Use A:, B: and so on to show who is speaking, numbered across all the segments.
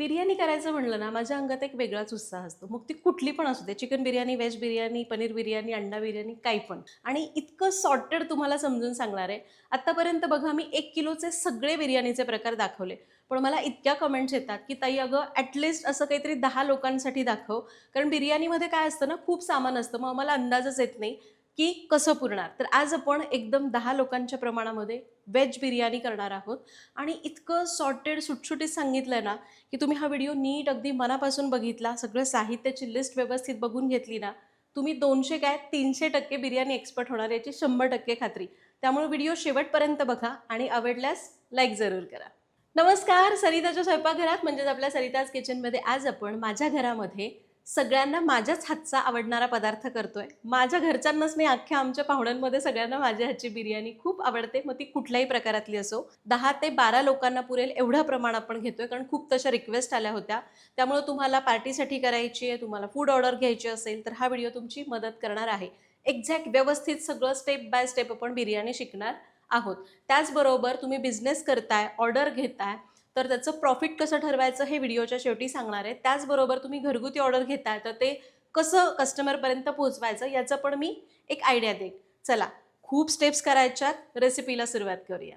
A: बिर्याणी करायचं म्हणलं ना माझ्या अंगात एक वेगळाच उत्साह असतो. मग ती कुठली पण असू दे चिकन बिर्याणी व्हेज बिर्याणी पनीर बिर्याणी अंडा बिर्याणी काही पण. आणि इतकं सॉर्टेड तुम्हाला समजून सांगणार आहे. आत्तापर्यंत बघा मी एक किलोचे सगळे बिर्याणीचे प्रकार दाखवले. पण मला इतक्या कमेंट्स येतात की ताई अगं ॲटलिस्ट असं काहीतरी दहा लोकांसाठी दाखव. कारण बिर्याणीमध्ये काय असतं ना खूप सामान असतं. मग मला अंदाजच येत नाही. की कसं पुरणार? तर आज आपण एकदम दहा लोकांच्या प्रमाणामध्ये व्हेज बिर्याणी करणार आहोत. आणि इतकं सॉर्टेड सुटसुटीत सांगितलं आहे ना की तुम्ही हा व्हिडिओ नीट अगदी मनापासून बघितला सगळं साहित्याची लिस्ट व्यवस्थित बघून घेतली ना तुम्ही दोनशे काय तीनशे टक्के बिर्याणी एक्सपर्ट होणार याची शंभर टक्के खात्री. त्यामुळे व्हिडिओ शेवटपर्यंत बघा आणि आवडल्यास लाईक जरूर करा. नमस्कार सरिताच्या स्वयंपाकघरात म्हणजेच आपल्या सरिताज किचनमध्ये आज आपण माझ्या घरामध्ये सगळ्यांना माझ्याच हातचा आवडणारा पदार्थ करतोय. माझ्या घरच्यांनाच नाही अख्ख्या आमच्या पाहुण्यांमध्ये सगळ्यांना माझ्या हातची बिर्याणी खूप आवडते. मग ती कुठल्याही प्रकारातली असो. दहा ते बारा लोकांना पुरेल एवढं प्रमाण आपण घेतोय कारण खूप तशा रिक्वेस्ट आल्या होत्या. त्यामुळे तुम्हाला पार्टीसाठी करायची आहे तुम्हाला फूड ऑर्डर घ्यायची असेल तर हा व्हिडिओ तुमची मदत करणार आहे. एक्झॅक्ट व्यवस्थित सगळं स्टेप बाय स्टेप आपण बिर्याणी शिकणार आहोत. त्याचबरोबर तुम्ही बिझनेस करताय ऑर्डर घेताय तर त्याचं प्रॉफिट कसं ठरवायचं हे व्हिडिओच्या शेवटी सांगणार आहे. त्याचबरोबर तुम्ही घरगुती ऑर्डर घेताय तर ते कसं कस्टमरपर्यंत पोहोचवायचं याचं पण मी एक आयडिया देईन. चला खूप स्टेप्स करायच्यात रेसिपीला सुरुवात करूया.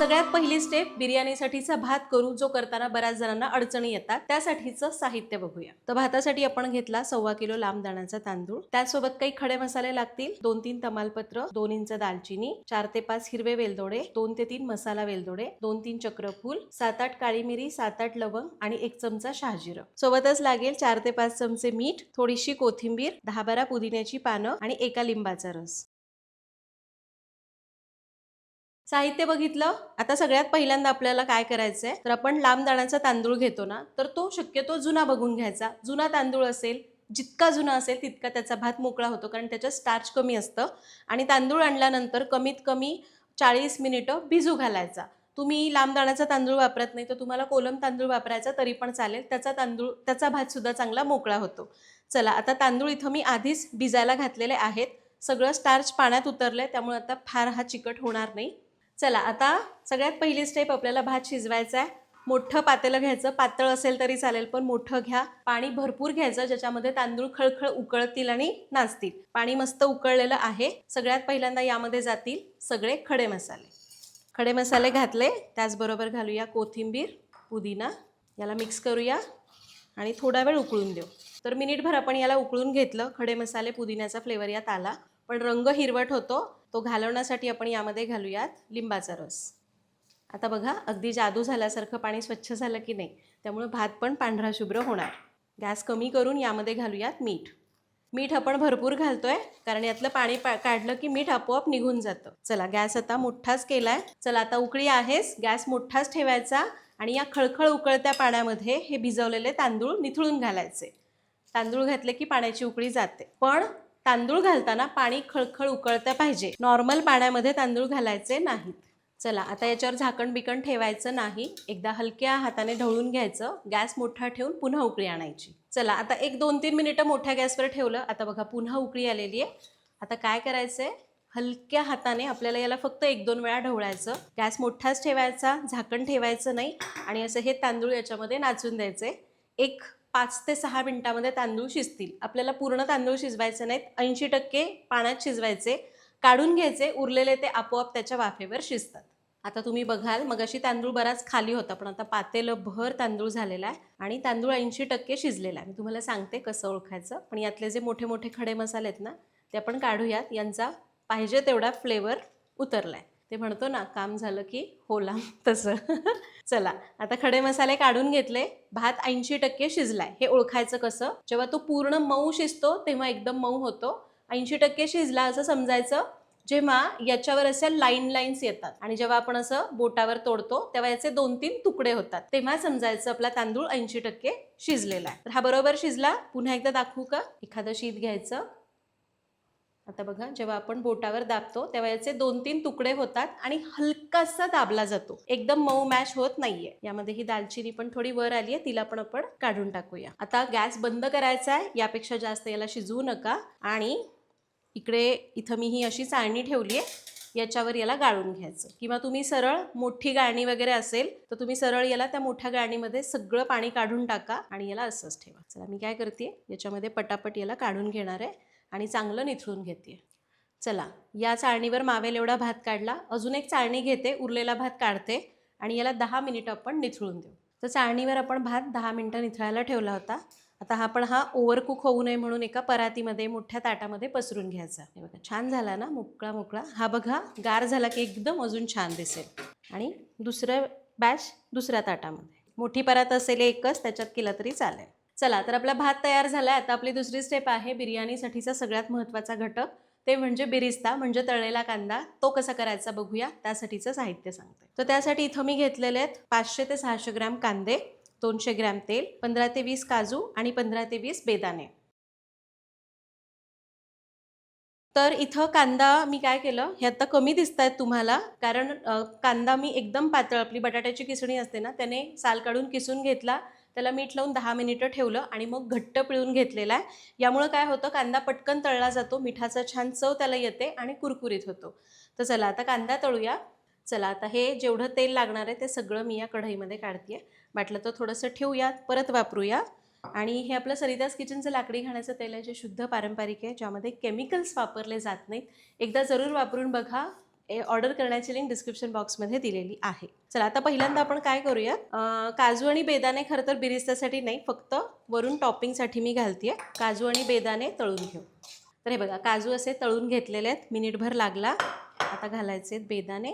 A: सगळ्यात पहिली स्टेप बिर्याणीसाठीचा भात करू जो करताना बऱ्याच जणांना अडचणी येतात. त्यासाठीचं साहित्य बघूया. तर भातासाठी आपण घेतला सव्वा किलो लांब दाण्याचा तांदूळ. त्यासोबत काही खडे मसाले लागतील. दोन तीन तमालपत्र दोन इंच दालचिनी चार ते पाच हिरवे वेलदोडे दोन ते तीन मसाला वेलदोडे दोन तीन चक्रफूल सात आठ काळी मिरी सात आठ लवंग आणि एक चमचा शहाजिरं. सोबतच लागेल चार ते पाच चमचे मीठ थोडीशी कोथिंबीर दहा बारा पुदिन्याची पानं आणि एका लिंबाचा रस. साहित्य बघितलं आता सगळ्यात पहिल्यांदा आपल्याला काय करायचंय? तर आपण लांब दाण्याचा तांदूळ घेतो ना तर तो शक्यतो जुना बघून घ्यायचा. जुना तांदूळ असेल जितका जुना असेल तितका त्याचा भात मोकळा होतो कारण त्याच्यात स्टार्च कमी असतं. आणि तांदूळ आणल्यानंतर कमीत कमी चाळीस मिनिटं भिजू घालायचा. तुम्ही लांब दाण्याचा तांदूळ वापरत नाही तर तुम्हाला कोलम तांदूळ वापरायचा तरी पण चालेल. त्याचा तांदूळ त्याचा भातसुद्धा चांगला मोकळा होतो. चला आता तांदूळ इथं मी आधीच भिजायला घातलेले आहेत. सगळं स्टार्च पाण्यात उतरलं आहे त्यामुळे आता फार हा चिकट होणार नाही. चला आता सगळ्यात पहिली स्टेप आपल्याला भात शिजवायचा आहे. मोठं पातेलं घ्यायचं. पातळ असेल तरी चालेल पण मोठं घ्या. पाणी भरपूर घ्यायचं ज्याच्यामध्ये तांदूळ खळखळ उकळतील आणि नाचतील. पाणी मस्त उकळलेलं आहे. सगळ्यात पहिल्यांदा यामध्ये जातील सगळे खडे मसाले. खडे मसाले घातले त्याचबरोबर घालूया कोथिंबीर पुदिना. याला मिक्स करूया आणि थोडा वेळ उकळून देऊ. तर मिनिटभर आपण याला उकळून घेतलं खडे मसाले पुदिन्याचा फ्लेवर यात आला. पण रंग हिरवट होतो तो घालवण्यासाठी आपण यामध्ये घालूयात लिंबाचा रस. आता बघा अगदी जादू झाल्यासारखं पाणी स्वच्छ झालं की नाही त्यामुळे भात पण पांढरा शुभ्र होणार. गॅस कमी करून यामध्ये घालूयात मीठ. मीठ आपण भरपूर घालतोय कारण यातलं पाणी पा काढलं की मीठ आपोआप निघून जातं. चला गॅस आता मोठाच केलाय. चला आता उकळी आहेस गॅस मोठाच ठेवायचा आणि या खळखळ उकळत्या पाण्यामध्ये हे भिजवलेले तांदूळ निथळून घालायचे. तांदूळ घातले की पाण्याची उकळी जाते. पण तांदूळ घालताना पाणी खळखळ उकळतं पाहिजे. नॉर्मल पाण्यामध्ये तांदूळ घालायचे नाहीत. चला आता याच्यावर झाकण बिकण ठेवायचं नाही. एकदा हलक्या हाताने ढवळून घ्यायचं. गॅस मोठा ठेवून पुन्हा उकळी आणायची. चला आता एक दोन तीन मिनिटं मोठ्या गॅसवर ठेवलं. आता बघा पुन्हा उकळी आलेली आहे. आता काय करायचंय? हलक्या हाताने आपल्याला याला फक्त एक दोन वेळा ढवळायचं. गॅस मोठाच ठेवायचा झाकण ठेवायचं नाही. आणि असं हे तांदूळ याच्यामध्ये नाचून द्यायचे एक पाच ते सहा मिनटामध्ये तांदूळ शिजतील. आपल्याला पूर्ण तांदूळ शिजवायचे नाहीत. ऐंशी टक्के पाण्यात शिजवायचे. काढून घ्यायचे. उरलेले ते आपोआप त्याच्या वाफेवर शिजतात. आता तुम्ही बघाल मग अशी तांदूळ बराच खाली होता पण आता पातेलं भर तांदूळ झालेला आहे आणि तांदूळ ऐंशी टक्के शिजलेला आहे. मी तुम्हाला सांगते कसं ओळखायचं. पण यातले जे मोठे मोठे खडे मसाले आहेत ना ते आपण काढूयात. यांचा पाहिजे तेवढा फ्लेवर उतरला आहे ते म्हणतो ना काम झालं की होला तसं. चला आता खडे मसाले काढून घेतले. भात ऐंशी टक्के शिजलाय. हे ओळखायचं कसं? जेव्हा तो पूर्ण मऊ शिजतो तेव्हा एकदम मऊ होतो. ऐंशी टक्के शिजला असं समजायचं जेव्हा याच्यावर अशा लाईन लाईन्स येतात. आणि जेव्हा आपण असं बोटावर तोडतो तेव्हा याचे दोन तीन तुकडे होतात. तेव्हा समजायचं आपला तांदूळ ऐंशी टक्के शिजलेला आहे. तर हा बरोबर शिजला. पुन्हा एकदा दाखवू का? एखादं शीत घ्यायचं. आता बघा जेव्हा आपण बोटावर दाबतो तेव्हा याचे दोन तीन तुकडे होतात आणि हलकासा दाबला जातो. एकदम मऊ मॅश होत नाहीये. यामध्ये ही दालचिनी पण थोडी वर आली आहे तिला पण आपण काढून टाकूया. आता गॅस बंद करायचा आहे यापेक्षा जास्त याला शिजवू नका आणि इकडे इथं मी ही अशी चाळणी ठेवली आहे याच्यावर याला गाळून घ्यायचं. किंवा तुम्ही सरळ मोठी गाळणी वगैरे असेल तर तुम्ही सरळ याला त्या मोठ्या गाळणीमध्ये सगळं पाणी काढून टाका आणि याला असंच ठेवा. चला मी काय करते याच्यामध्ये पटापट याला काढून घेणार आहे. आणि चांगलं निथळून घेते चला या चाळणीवर मावेल एवढा भात काढला. अजून एक चाळणी घेते उरलेला भात काढते आणि याला दहा मिनिटं आपण निथळून देऊ. तर चाळणीवर आपण भात दहा मिनिटं निथळायला ठेवला होता. आता हा पण हा ओव्हरकुक होऊ नये म्हणून एका परातीमध्ये मोठ्या ताटामध्ये पसरून घ्यायचा. हे बघा छान झाला ना मोकळा मोकळा. हा बघा गार झाला की एकदम अजून छान दिसेल. आणि दुसरं बॅच दुसऱ्या ताटामध्ये. मोठी परात असेल एकच त्याच्यात केला तरी चालेल. चला तर आपला भात तयार झाला आता आपली दुसरी स्टेप आहे बिर्याणीसाठीचा सगळ्यात महत्त्वाचा घटक. ते म्हणजे बिरिस्ता म्हणजे तळलेला कांदा. तो कसा करायचा बघूया. त्यासाठीचं साहित्य सांगते. तर त्यासाठी इथं मी घेतलेले आहेत पाचशे ते सहाशे ग्रॅम कांदे दोनशे ग्रॅम तेल पंधरा ते वीस काजू आणि पंधरा ते वीस बेदाणे. तर इथं कांदा मी काय केलं? हे आता कमी दिसत आहेत तुम्हाला कारण कांदा मी एकदम पातळ आपली बटाट्याची किसणी असते ना त्याने साल काढून किसून घेतला. त्याला मीठ लावून दहा मिनिटं ठेवलं आणि मग घट्ट पिळून घेतलेला आहे. यामुळं काय होतं कांदा पटकन तळला जातो मिठाचा छान चव त्याला येते आणि कुरकुरीत होतो. तर चला आता कांदा तळूया. चला आता हे जेवढं तेल लागणार आहे ते सगळं मी या कढईमध्ये काढते वाटलं तर थोडंसं ठेवूया परत वापरूया. आणि हे आपलं सरिताज किचनचं लाकडी घाण्याचं तेल आहे जे शुद्ध पारंपरिक आहे ज्यामध्ये केमिकल्स वापरले जात नाहीत. एकदा जरूर वापरून बघा. ऑर्डर करण्याची लिंक डिस्क्रिप्शन बॉक्समध्ये दिलेली आहे. चला आता पहिल्यांदा आपण काय करूया? काजू आणि बेदाणे खरं तर बिरिस्त्यासाठी नाही फक्त वरून टॉपिंगसाठी मी घालते काजू आणि बेदाणे तळून घेऊ. तर हे बघा काजू असे तळून घेतलेले आहेत. मिनिटभर लागला. आता घालायचे आहेत बेदाणे.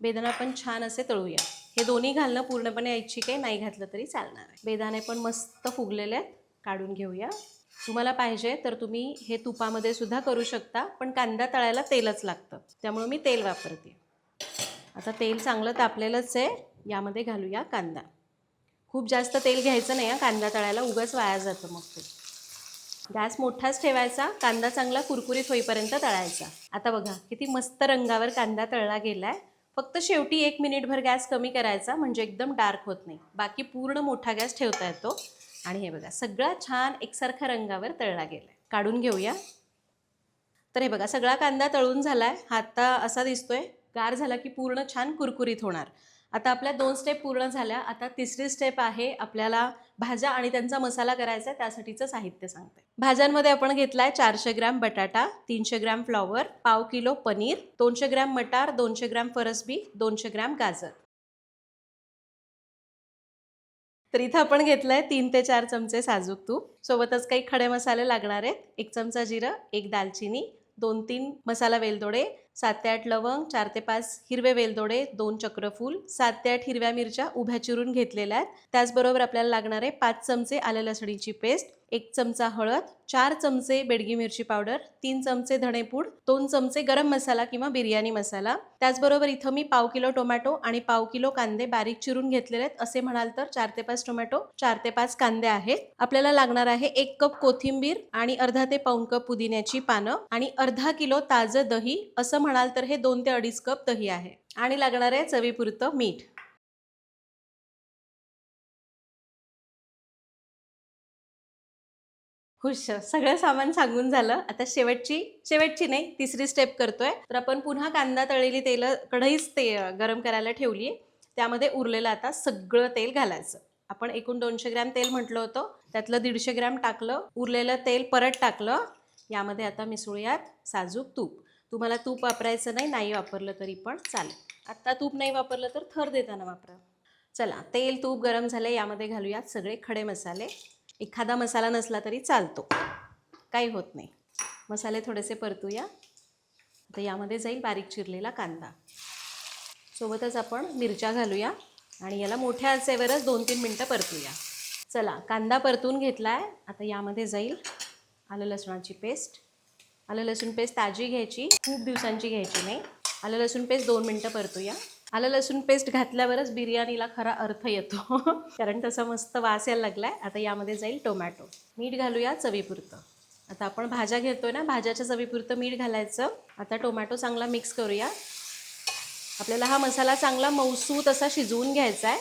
A: बेदाना पण छान असे तळूया. हे दोन्ही घालणं पूर्णपणे ऐच्छिक आहे नाही घातलं तरी चालणार आहे. बेदाणे पण मस्त फुगलेले आहेत. काढून घेऊया. तुम्हाला पाहिजे तर तुम्ही हे तुपामध्ये सुद्धा करू शकता पण कांदा तळायला तेलच लागतं. त्यामुळं मी तेल वापरते. आता तेल चांगलं तापलेलंच आहे यामध्ये घालूया कांदा. खूप जास्त तेल घ्यायचं नाही हा कांदा तळायला उगाच वाया जातं मग ते. गॅस मोठाच ठेवायचा कांदा चांगला कुरकुरीत होईपर्यंत तळायचा. आता बघा किती मस्त रंगावर कांदा तळला गेलाय. फक्त शेवटी एक मिनिटभर गॅस कमी करायचा म्हणजे एकदम डार्क होत नाही. बाकी पूर्ण मोठा गॅस ठेवता येतो. आणि हे बघा सगळा छान एकसारख्या रंगावर तळला गेला आहे काढून घेऊया. तर हे बघा सगळा कांदा तळून झाला हा आता असा दिसतोय गार झाला की पूर्ण छान कुरकुरीत होणार. आता आपल्या दोन स्टेप पूर्ण झाल्या. आता तिसरी स्टेप आहे आपल्याला भाज्या आणि त्यांचा मसाला करायचा आहे त्यासाठीचं साहित्य सांगते. भाज्यांमध्ये आपण घेतलाय चारशे ग्रॅम बटाटा तीनशे ग्रॅम फ्लॉवर पाव किलो पनीर दोनशे ग्रॅम मटार दोनशे ग्रॅम फरसबी दोनशे ग्रॅम गाजर. तर इथं आपण घेतलंय तीन ते चार चमचे साजूक तूप. सोबतच काही खडे मसाले लागणार आहेत. एक चमचा जिरं एक दालचिनी दोन तीन मसाला वेलदोडे सात ते आठ लवंग चार ते पाच हिरवे वेलदोडे दोन चक्रफूल सात ते आठ हिरव्या मिरच्या उभ्या चिरून घेतलेल्या आहेत. त्याचबरोबर आपल्याला लागणार आहे पाच चमचे आलं लसणीची पेस्ट. एक चमचा हळद चार चमचे बेडगी मिरची पावडर तीन चमचे धणेपूड दोन चमचे गरम मसाला किंवा बिर्याणी मसाला. त्याचबरोबर इथं मी पाव किलो टोमॅटो आणि पाव किलो कांदे बारीक चिरून घेतलेले आहेत. असे म्हणाल तर चार ते पाच टोमॅटो चार ते पाच कांदे आहेत. आपल्याला लागणार आहे एक कप कोथिंबीर आणि अर्धा ते पाऊण कप पुदिन्याची पानं आणि अर्धा किलो ताजं दही. असं म्हणाल तर हे दोन ते अडीच कप दही आहे. आणि लागणार आहे चवीपुरतं मीठ. खुश. सगळं सामान सांगून झालं. आता शेवटची शेवटची नाही तिसरी स्टेप करतोय. तर आपण पुन्हा कांदा तळलेली तेल कढईच ते गरम करायला ठेवली त्यामध्ये उरलेलं आता सगळं तेल घालायचं. आपण एकूण दोनशे ग्रॅम तेल म्हटलं होतं. त्यातलं दीडशे ग्रॅम टाकलं. उरलेलं तेल परत टाकलं. यामध्ये आता मिसळूयात साजूक तूप. तुम्हाला तूप वापरायचं नाही नाही वापरलं तरी पण चालेल. आत्ता तूप नाही वापरलं तर थर देताना वापरा. चला तेल तूप गरम झाले यामध्ये घालूयात सगळे खडे मसाले. एखादा मसाला नसला तरी चालतो. काही होत नाही. मसाले थोडेसे परतूया. आता यामध्ये जाईल बारीक चिरलेला कांदा. सोबतच आपण मिरच्या घालूया आणि याला मोठ्या आचेवरच दोन तीन मिनटं परतूया. चला कांदा परतून घेतला आहे आता यामध्ये जाईल आलं लसणाची पेस्ट. आलं लसूण पेस्ट ताजी घ्यायची. खूप दिवसांची घ्यायची नाही. आलं लसूण पेस्ट दोन मिनटं परतूया. आलं लसूण पेस्ट घातल्यावरच बिर्याणीला खरा अर्थ येतो. कारण तसा मस्त वास यायला लागलाय. आता यामध्ये जाईल टोमॅटो मीठ घालूया चवीपुरतं. आता आपण भाज्या घेतोय ना भाज्याच्या चवीपुरतं मीठ घालायचं. आता टोमॅटो चांगला मिक्स करूया. आपल्याला हा मसाला चांगला मौसूत असा शिजवून घ्यायचा आहे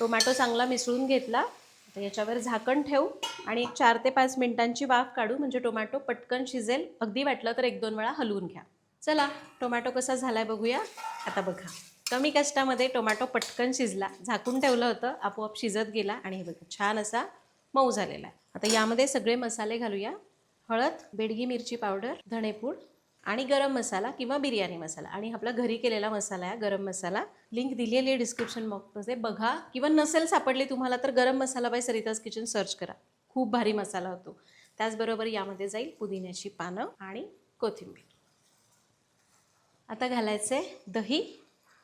A: टोमॅटो चांगला मिसळून घेतला. आता याच्यावर झाकण ठेवू. आणि एक चार ते पाच मिनिटांची वाफ काढू. म्हणजे टोमॅटो पटकन शिजेल. अगदी वाटलं तर एक दोन वेळा हलवून घ्या. चला टोमॅटो कसा झालाय बघूया. आता बघा कमी कष्टामध्ये टोमॅटो पटकन शिजला झाकून ठेवलं होतं आपोआप शिजत गेला आणि हे बघा छान असा मऊ झालेला आहे. आता यामध्ये सगळे मसाले घालूया. हळद बेडगी मिरची पावडर धणेपूड आणि गरम मसाला किंवा बिर्याणी मसाला. आणि आपला घरी केलेला मसाला आहे गरम मसाला. लिंक दिलेली आहे डिस्क्रिप्शन बॉक्समध्ये. बघा किंवा नसेल सापडली तुम्हाला तर garam masala by Sarita's kitchen search करा. खूप भारी मसाला होतो. त्याचबरोबर यामध्ये जाईल पुदिन्याची पानं आणि कोथिंबीर. आता घालायचं आहे दही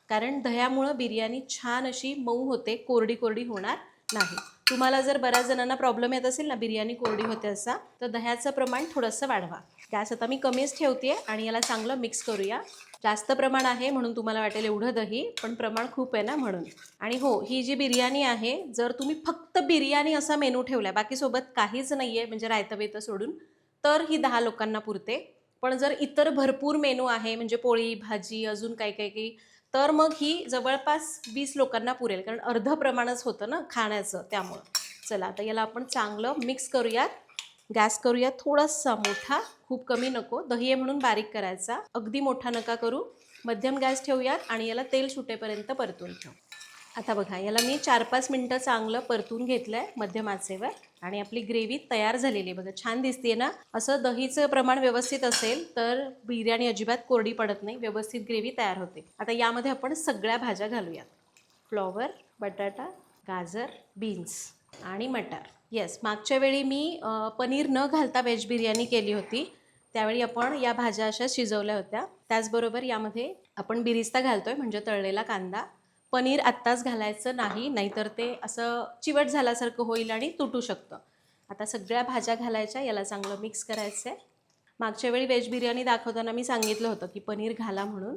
A: कारण दह्यामुळं बिर्याणी छान अशी मऊ होते कोरडी कोरडी होणार नाही. तुम्हाला जर बऱ्याच जणांना प्रॉब्लेम येत असेल ना बिर्याणी कोरडी होते असा तर दह्याचं प्रमाण थोडंसं वाढवा. गॅस आता मी कमीच ठेवते आणि याला चांगलं मिक्स करूया. जास्त प्रमाण आहे म्हणून तुम्हाला वाटेल एवढं दही पण प्रमाण खूप आहे ना म्हणून. आणि हो ही जी बिर्याणी आहे जर तुम्ही फक्त बिर्याणी असा मेनू ठेवला बाकी सोबत काहीच नाही आहे म्हणजे रायतं बेतं सोडून तर ही दहा लोकांना पुरते. पण जर इतर भरपूर मेनू आहे म्हणजे पोळी भाजी अजून काही काही काही तर मग ही जवळपास वीस लोकांना पुरेल. कारण अर्ध प्रमाणच होतं ना खाण्याचं त्यामुळं. चला आता याला आपण चांगलं मिक्स करूयात. गॅस करूयात. थोडासा मोठा खूप कमी नको. दही म्हणून बारीक करायचा. अगदी मोठा नका करू. मध्यम गॅस ठेवूयात आणि याला तेल सुटेपर्यंत परतून ठेवू. आता बघा याला मी चार पाच मिनटं चांगलं परतून घेतलं आहे मध्यम आचेवर आणि आपली ग्रेव्ही तयार झालेली आहे. बघा छान दिसते ना? असं दहीचं प्रमाण व्यवस्थित असेल तर बिर्याणी अजिबात कोरडी पडत नाही व्यवस्थित ग्रेव्ही तयार होते. आता यामध्ये आपण सगळ्या भाज्या घालूयात. फ्लॉवर बटाटा गाजर बीन्स आणि मटार. येस मागच्या वेळी मी पनीर न घालता व्हेज बिर्याणी केली होती. त्यावेळी आपण या भाज्या अशा शिजवल्या होत्या. त्याचबरोबर यामध्ये आपण बिरिस्ता घालतोय म्हणजे तळलेला कांदा. पनीर आत्ताच घालायचं नाही नाहीतर ते असं चिवट झाल्यासारखं होईल आणि तुटू शकतं. आता सगळ्या भाज्या घालायच्या याला चांगलं मिक्स करायचं आहे मागच्या वेळी व्हेज बिर्याणी दाखवताना मी सांगितलं होतं की पनीर घाला म्हणून.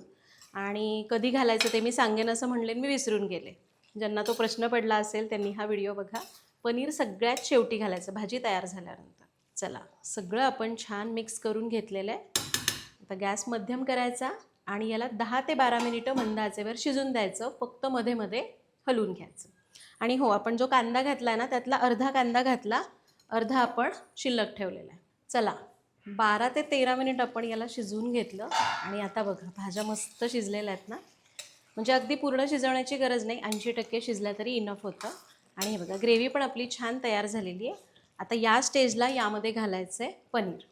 A: आणि कधी घालायचं ते मी सांगेन असं म्हणले मी विसरून गेले. ज्यांना तो प्रश्न पडला असेल त्यांनी हा व्हिडिओ बघा. पनीर सगळ्यात शेवटी घालायचं भाजी तयार झाल्यानंतर. चला सगळं आपण छान मिक्स करून घेतलेलं आहे. आता गॅस मध्यम करायचा. आणि याला दहा ते बारा मिनिटं मंद आचेवर शिजून द्यायचं फक्त मध्ये मध्ये हलवून घ्यायचं. आणि हो आपण जो कांदा घातला ना त्यातला अर्धा कांदा घातला अर्धा आपण शिल्लक ठेवलेला आहे. चला बारा ते तेरा मिनिट आपण याला शिजवून घेतलं आणि आता बघा भाज्या मस्त शिजलेल्या आहेत ना. म्हणजे अगदी पूर्ण शिजवण्याची गरज नाही ऐंशी टक्के शिजल्या तरी इनफ होतं. आणि हे बघा ग्रेव्ही पण आपली छान तयार झालेली आहे. आता या स्टेजला यामध्ये घालायचं आहे पनीर.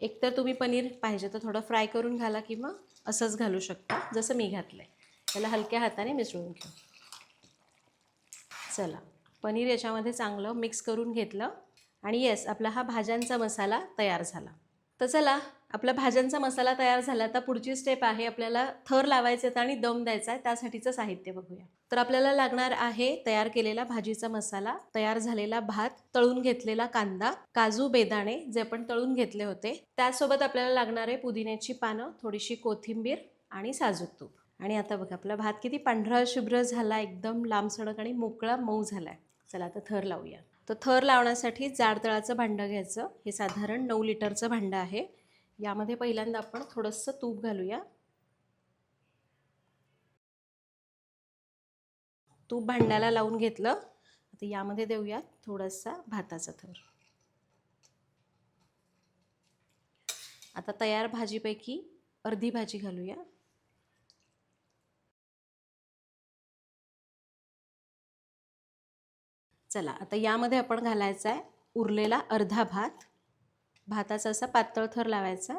A: एकतर तुम्ही पनीर पाहिजे तर थोडं फ्राय करून घाला किंवा असंच घालू शकता जसं मी घातलं आहे त्याला हलक्या हाताने मिसळून घेऊ. चला पनीर याच्यामध्ये चांगलं मिक्स करून घेतलं आणि येस आपला हा भाज्यांचा मसाला तयार झाला. तर चला आपला भाज्यांचा मसाला तयार झाला आता पुढची स्टेप आहे आपल्याला थर लावायचे आहेत आणि दम द्यायचा आहे त्यासाठीचं साहित्य बघूया. तर आपल्याला लागणार आहे तयार केलेला भाजीचा मसाला तयार झालेला भात तळून घेतलेला कांदा काजू बेदाणे जे आपण तळून घेतले होते. त्यासोबत आपल्याला लागणार आहे पुदिन्याची पानं थोडीशी कोथिंबीर आणि साजूक तूप. आणि आता बघा आपला भात किती पांढरा शुभ्र झाला एकदम लांब सडक आणि मोकळा मऊ झाला आहे चला आता थर लावूया. तर थर लावण्यासाठी जाड तळाचं भांडं घ्यायचं. हे साधारण नऊ लिटरचं भांडं आहे. यामध्ये पहिल्यांदा आपण थोडंसं तूप घालूया. तूप भांड्याला लावून घेतलं. आता यामध्ये देऊया थोडासा भाताचा थर. आता तयार भाजीपैकी अर्धी भाजी घालूया. चला आता यामध्ये आपण घालायचा आहे उरलेला अर्धा भात. भाताचा असा पातळ थर लावायचा.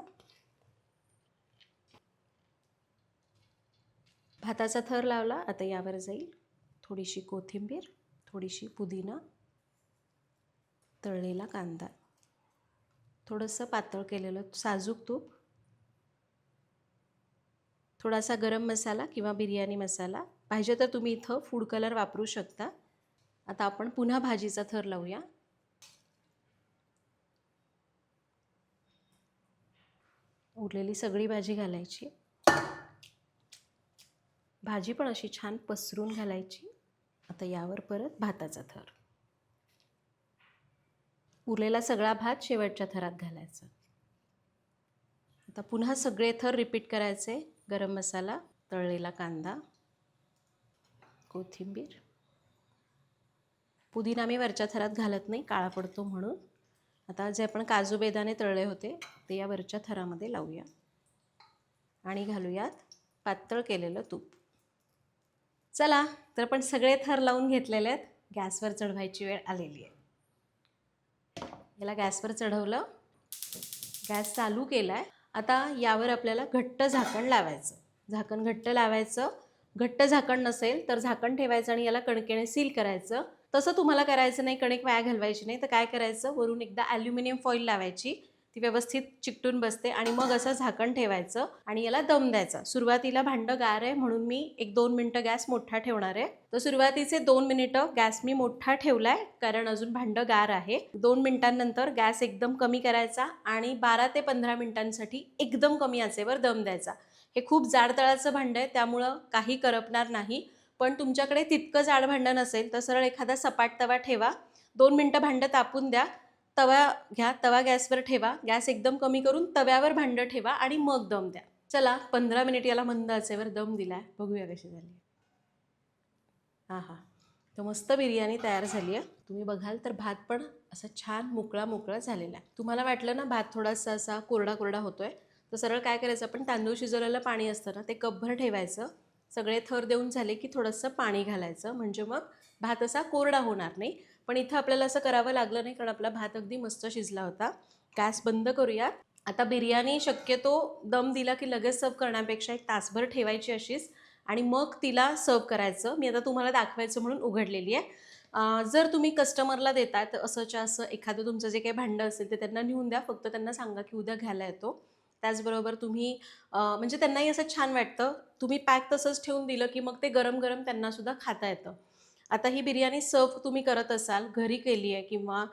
A: भाताचा थर लावला आता यावर जाईल. थोडीशी कोथिंबीर थोडीशी पुदिना तळलेला कांदा. थोडंसं पातळ केलेलं साजूक तूप. थोडासा गरम मसाला किंवा बिर्याणी मसाला. पाहिजे तर तुम्ही इथं फूड कलर वापरू शकता. आता आपण पुन्हा भाजीचा थर लावूया. उरलेली सगळी भाजी घालायची. भाजी पण अशी छान पसरून घालायची. आता यावर परत भाताचा थर. उरलेला सगळा भात शेवटच्या थरात घालायचा. आता पुन्हा सगळे थर रिपीट करायचे. गरम मसाला तळलेला कांदा कोथिंबीर. पुदिना मी वरच्या थरात घालत नाही काळा पडतो म्हणून. आता जे आपण काजू बेदाणे तळले होते ते या वरच्या थरामध्ये लावूया. आणि घालूयात पातळ केलेलं तूप. चला तर आपण सगळे थर लावून घेतलेले आहेत. गॅसवर चढवायची वेळ आलेली आहे. याला गॅसवर चढवलं. गॅस चालू केला आहे आता यावर आपल्याला घट्ट झाकण लावायचं. झाकण घट्ट लावायचं. घट्ट झाकण नसेल तर झाकण ठेवायचं आणि याला कणकेने सील करायचं. तसं तुम्हाला करायचं नाही कणिक वाया घालवायची नाही. तर काय करायचं? वरून एकदा ॲल्युमिनियम फॉईल लावायची. ती व्यवस्थित चिकटून बसते आणि मग असं झाकण ठेवायचं आणि याला दम द्यायचा. सुरुवातीला भांडं गार आहे म्हणून मी एक दोन मिनटं गॅस मोठा ठेवणार आहे. तर सुरुवातीचे दोन मिनिटं गॅस मी मोठा ठेवलाय कारण अजून भांडं गार आहे. दोन मिनिटांनंतर गॅस एकदम कमी करायचा आणि बारा ते पंधरा मिनिटांसाठी एकदम कमी आचेवर दम द्यायचा. हे खूप जाड तळाचं भांडं आहे त्यामुळं काही करपणार नाही. पण तुमच्याकडे तितकं जाड भांडं नसेल तर सरळ एखादा सपाट तवा ठेवा. दोन मिनटं भांडं तापून द्या. तवा घ्या तवा गॅसवर ठेवा. गॅस एकदम कमी करून तव्यावर भांडं ठेवा आणि मग दम द्या. चला पंधरा मिनिट याला मंद आचेवर दम दिलाय. बघूया कशी झाली. हां हां. तर मस्त बिर्याणी तयार झाली आहे तुम्ही बघाल तर भात पण असा छान मोकळा मोकळा झालेला आहे. तुम्हाला वाटलं ना भात थोडासा असा कोरडा कोरडा होतोय? तर सरळ काय करायचं? आपण तांदूळ शिजवलेलं पाणी असतं ना ते कपभर ठेवायचं. सगळे थर देऊन झाले की थोडंसं पाणी घालायचं. म्हणजे मग भात असा कोरडा होणार नाही. पण इथं आपल्याला असं करावं लागलं नाही कारण आपला भात अगदी मस्त शिजला होता. गॅस बंद करूया आता बिर्याणी शक्यतो दम दिला की लगेच सर्व करण्यापेक्षा एक तासभर ठेवायची अशीच. आणि मग तिला सर्व करायचं. मी आता तुम्हाला दाखवायचं म्हणून उघडलेली आहे. जर तुम्ही कस्टमरला देतात असंच्या असं एखादं तुमचं जे काही भांडं असेल ते त्यांना नेऊन द्या. फक्त त्यांना सांगा की उद्या घ्यायला येतो. त्याचबरोबर तुम्ही म्हणजे त्यांनाही असं छान वाटतं. तुम्ही पॅक तसंच ठेवून दिलं की मग ते गरम गरम त्यांनासुद्धा खाता येतं. आता ही बिर्याणी सर्व तुम्ही करत असाल घरी केली आहे किंवा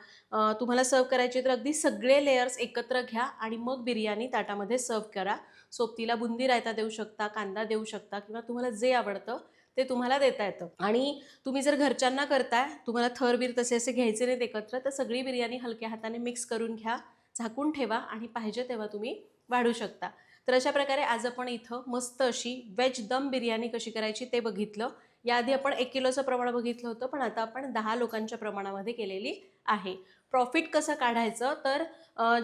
A: तुम्हाला सर्व करायची तर अगदी सगळे लेयर्स एकत्र घ्या आणि मग बिर्याणी ताटामध्ये सर्व करा. सोबतीला बुंदी रायता देऊ शकता कांदा देऊ शकता किंवा तुम्हाला जे आवडतं ते तुम्हाला देता येतं. आणि तुम्ही जर घरच्यांना करताय तुम्हाला थरबीर तसे असे घ्यायचे नाहीत एकत्र तर सगळी बिर्याणी हलक्या हाताने मिक्स करून घ्या झाकून ठेवा आणि पाहिजे तेव्हा तुम्ही वाढू शकता. तर अशा प्रकारे आज आपण इथं मस्त अशी वेज दम बिर्याणी कशी करायची ते बघितलं. याआधी आपण एक किलोचं प्रमाण बघितलं होतं पण आता आपण दहा लोकांच्या प्रमाणामध्ये केलेली आहे. प्रॉफिट कसं काढायचं? तर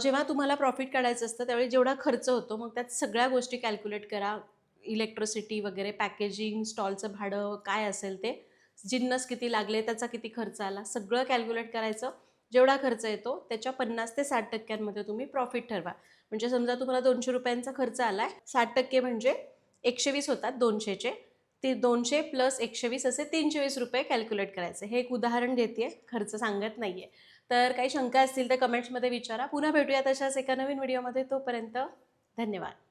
A: जेव्हा तुम्हाला प्रॉफिट काढायचं असतं त्यावेळी जेवढा खर्च होतो मग त्यात सगळ्या गोष्टी कॅल्क्युलेट करा. इलेक्ट्रिसिटी वगैरे पॅकेजिंग स्टॉलचं भाडं काय असेल ते. जिन्नस किती लागले त्याचा किती खर्च आला सगळं कॅल्क्युलेट करायचं. जेवढा खर्च येतो त्याच्या पन्नास ते साठ टक्क्यांमध्ये तुम्ही प्रॉफिट ठरवा. म्हणजे समजा तुम्हाला दोनशे रुपयांचा खर्च आला आहे साठ टक्के म्हणजे एकशे वीस होतात दोनशेचे. ते दोनशे प्लस एकशे वीस असे तीनशे वीस रुपये कॅल्क्युलेट करायचे. हे एक उदाहरण घेते खर्च सांगत नाही आहे तर काही शंका असतील तर कमेंट्समध्ये विचारा. पुन्हा भेटूया तशाच एका नवीन व्हिडिओमध्ये तोपर्यंत धन्यवाद.